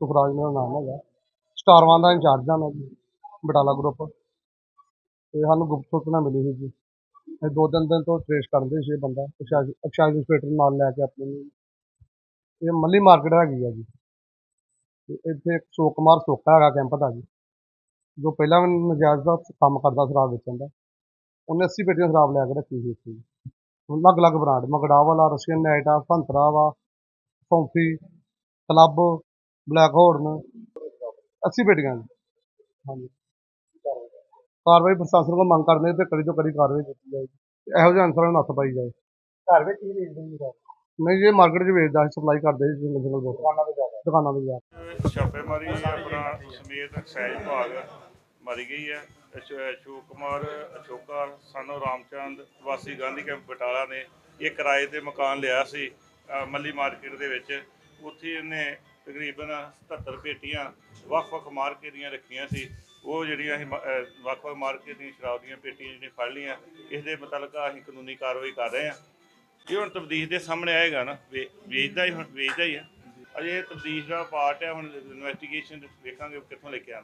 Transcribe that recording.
ਸੁਖਰਾਜ ਮੇਰਾ ਨਾਮ ਹੈਗਾ। ਸਟਾਰਵਾਂ ਦਾ ਇੰਚਾਰਜ ਹਾਂ ਮੈਂ ਜੀ, ਬਟਾਲਾ ਗਰੁੱਪ ਤੇ ਸਾਨੂੰ ਗੁਪਤ ਸੂਚਨਾ ਮਿਲੀ ਸੀ ਜੀ। ਇਹ ਦੋ ਤਿੰਨ ਦਿਨ ਤੋਂ ਟ੍ਰੇਸ ਕਰਦੇ ਸੀ ਇਹ ਬੰਦਾ ਐਕਸਾਈਜ਼ ਐਕਸਾਈਜ਼ ਨਾਲ ਲੈ ਕੇ ਆਪਣੇ ਇਹ ਮੱਲੀ ਮਾਰਕੀਟ ਹੈਗੀ ਆ ਜੀ। ਤੇ ਇੱਥੇ ਇੱਕ ਅਸ਼ੋਕ ਕੁਮਾਰ ਸੋਕਾ ਹੈਗਾ ਕੈਂਪ ਦਾ ਜੀ। ਜੋ ਪਹਿਲਾਂ ਵੀ ਨਜਾਇਜ਼ ਦਾ ਕੰਮ ਕਰਦਾ ਸ਼ਰਾਬ ਵੇਚਣ ਦਾ। ਉਹਨੇ 80 ਪੇਟੀਆਂ ਸ਼ਰਾਬ ਲੈ ਕੇ ਰੱਖੀ ਸੀ ਇੱਥੇ। ਜੀ ਅਲੱਗ ਅਲੱਗ ਬ੍ਰਾਂਡ ਮਗੜਾ ਵਾਲਾ ਰਸ਼ੀਅਨ ਨਾਈਟ ਆ, ਸੰਤਰਾ ਵਾ, ਸੌਂਫੀ ਕਲੱਬ ਬਲੈਕ ਹੋਰਨ। 80 ਪੇਟੀਆਂ ਜੀ। ਹਾਂਜੀ। ਕਾਰਵਾਈ ਪ੍ਰਸ਼ਾਸਨ ਕੋਲ ਮੰਗ ਕਰਦੇ ਤੇ ਕੜੀ ਤੋਂ ਕੜੀ ਕਾਰਵਾਈ ਕੀਤੀ ਜਾਏ। ਇਹੋ ਜਿਹੇ ਅਨਸਰਾਂ ਨੂੰ ਨੱਥ ਪਾਈ ਜਾਏ। ਘਰ ਵਿੱਚ ਹੀ ਵੇਚਦੇ ਜੀ ਰਾਤ ਨਹੀਂ ਜੇ ਮਾਰਕੀਟ 'ਚ ਵੇਚਦਾ ਸੀ ਸਪਲਾਈ ਕਰਦੇ ਸੀ ਸਿੰਗਲ ਬੋਤਲ ਦੁਕਾਨਾਂ ਤੇ ਜਾ ਕੇ ਦੁਕਾਨਾਂ ਤੇ ਜਾ ਛਾਪੇਮਾਰੀ ਆਪਣਾ ਸਮੇਤ ਐਕਸਾਈਜ਼ ਵਿਭਾਗ ਮਾਰੀ ਗਈ ਹੈ। ਅਸ਼- ਅਸ਼ੋਕ ਕੁਮਾਰ ਅਸ਼ੋਕਾ ਸਾਨੂੰ ਰਾਮਚੰਦ ਵਾਸੀ ਗਾਂਧੀ ਕੈਂਪ ਬਟਾਲਾ ਨੇ ਇਹ ਕਿਰਾਏ ਤੇ ਮਕਾਨ ਲਿਆ ਸੀ ਮੱਲੀ ਮਾਰਕੀਟ ਦੇ ਵਿੱਚ। ਉੱਥੇ ਇਹਨੇ ਤਕਰੀਬਨ 77 ਪੇਟੀਆਂ ਵੱਖ-ਵੱਖ ਮਾਰਕੇ ਦੀਆਂ ਰੱਖੀਆਂ ਸੀ। ਉਹ ਜਿਹੜੀਆਂ ਅਸੀਂ ਮ- ਅ, ਵੱਖ-ਵੱਖ ਮਾਰਕੇ ਦੀਆਂ ਸ਼ਰਾਬ ਦੀਆਂ ਪੇਟੀਆਂ ਜਿਹੜੀਆਂ ਫੜ ਲਈਆਂ ਇਸ ਦੇ ਮੁਤਲਕ ਅਸੀਂ ਕਾਨੂੰਨੀ ਕਾਰਵਾਈ ਕਰ ਰਹੇ ਹਾਂ। ਇਹ ਹੁਣ ਤਬਦੀਸ਼ ਦੇ ਸਾਹਮਣੇ ਆਏਗਾ ਨਾ ਵੇ- ਵੇਚਦਾ ਹੀ ਹੁਣ ਵੇਚਦਾ ਹੀ ਆ। ਅਜੇ ਤਬਦੀਸ਼ ਦਾ ਪਾਰਟ ਹੈ ਹੁਣ ਇਨਵੈਸਟੀਗੇਸ਼ਨ ਵੇਖਾਂਗੇ ਕਿੱਥੋਂ ਲੈ ਕੇ ਆਉਂਦਾ